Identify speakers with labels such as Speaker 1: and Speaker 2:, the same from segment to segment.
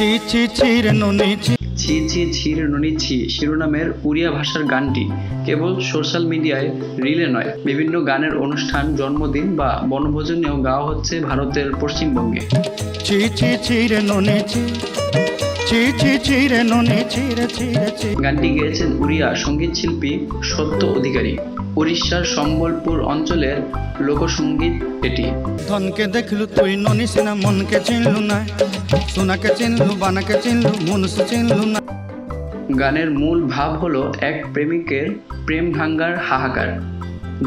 Speaker 1: ছি ছি ছির ননি ছি।
Speaker 2: ছি ছি ছি রে ছি। শিরোনামের উড়িয়া ভাষার গানটি কেবল সোশ্যাল মিডিয়ায় রিলে নয় বিভিন্ন গানের অনুষ্ঠান জন্মদিন বা বনভোজনেও গাওয়া হচ্ছে ভারতের পশ্চিমবঙ্গে।
Speaker 1: ছি ছি ছির ননি ছি।
Speaker 2: গানটি গেয়েছেন উড়িয়া সংগীত শিল্পী সত্য অধিকারী। উড়িষ্যার সম্বলপুর অঞ্চলের লোকসঙ্গীত এটি।
Speaker 1: ধনকে দেখলু তুই ননি সিনা মনকে চিনলু না সোনাকে চিনলু বানাকে চিনলু মনুষ্য চিনলু না
Speaker 2: গানের মূল ভাব হলো এক প্রেমিকের প্রেম ভাঙ্গার হাহাকার।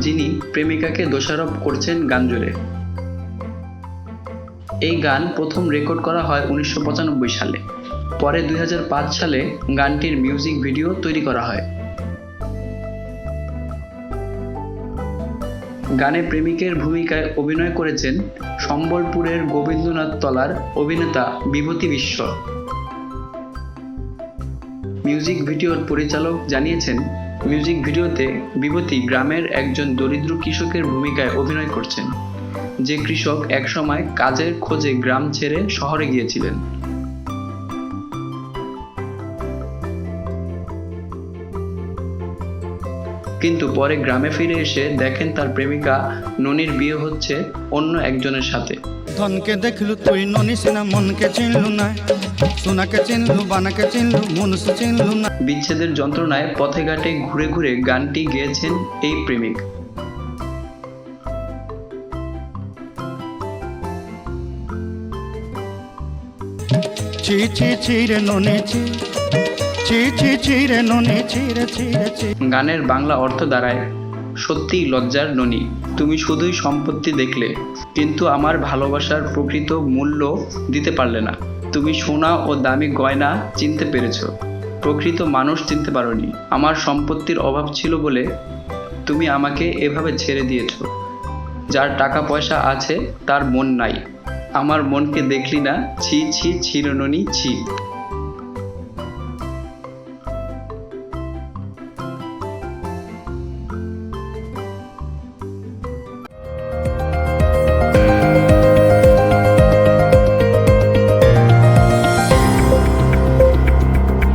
Speaker 2: যিনি প্রেমিকাকে দোষারোপ করছেন গান জুড়ে এই গান প্রথম রেকর্ড করা হয় উনিশশো পঁচানব্বই সালে। পরে দুই হাজার পাঁচ সালে গানটির মিউজিক ভিডিও তৈরি করা হয়। গানে প্রেমিকের ভূমিকায় অভিনয় করেছেন সম্বলপুরের গোবিন্দনাথ তলার অভিনেতা বিভূতি বিশ্ব। মিউজিক ভিডিওর পরিচালক জানিয়েছেন, মিউজিক ভিডিওতে বিভূতি গ্রামের একজন দরিদ্র কৃষকের ভূমিকায় অভিনয় করছেন, যে কৃষক একসময় কাজের খোঁজে গ্রাম ছেড়ে শহরে গিয়েছিলেন। কিন্তু পরে গ্রামে ফিরে এসে দেখেন তার প্রেমিকা ননির বিয়ে হচ্ছে অন্য একজনের সাথে।
Speaker 1: ধনকে দেখলু তুই ননি সিনা মনকে চিনলু না। সোনাকে চিনলু বানাকে চিনলু মনুষ্য চিনলু না।
Speaker 2: বিচ্ছেদের যন্ত্রণায় পথে ঘাটে ঘুরে ঘুরে গানটি গেয়েছেন এই প্রেমিক।
Speaker 1: ছি ছি ছি রে ননি ছি।
Speaker 2: গানের বাংলা অর্থ দাঁড়ায়, সত্যিই লজ্জার ননি। তুমি শুধুই সম্পত্তি দেখলে, কিন্তু আমার ভালোবাসার প্রকৃত মূল্য দিতে পারলে না। তুমি সোনা ও দামি গয়না চিনতে পেরেছ, প্রকৃত মানুষ চিনতে পারোনি। আমার সম্পত্তির অভাব ছিল বলে তুমি আমাকে এভাবে ছেড়ে দিয়েছ। যার টাকা পয়সা আছে, তার মন নাই। আমার মনকে দেখলি না, ছি ছি ছিরননি ছি।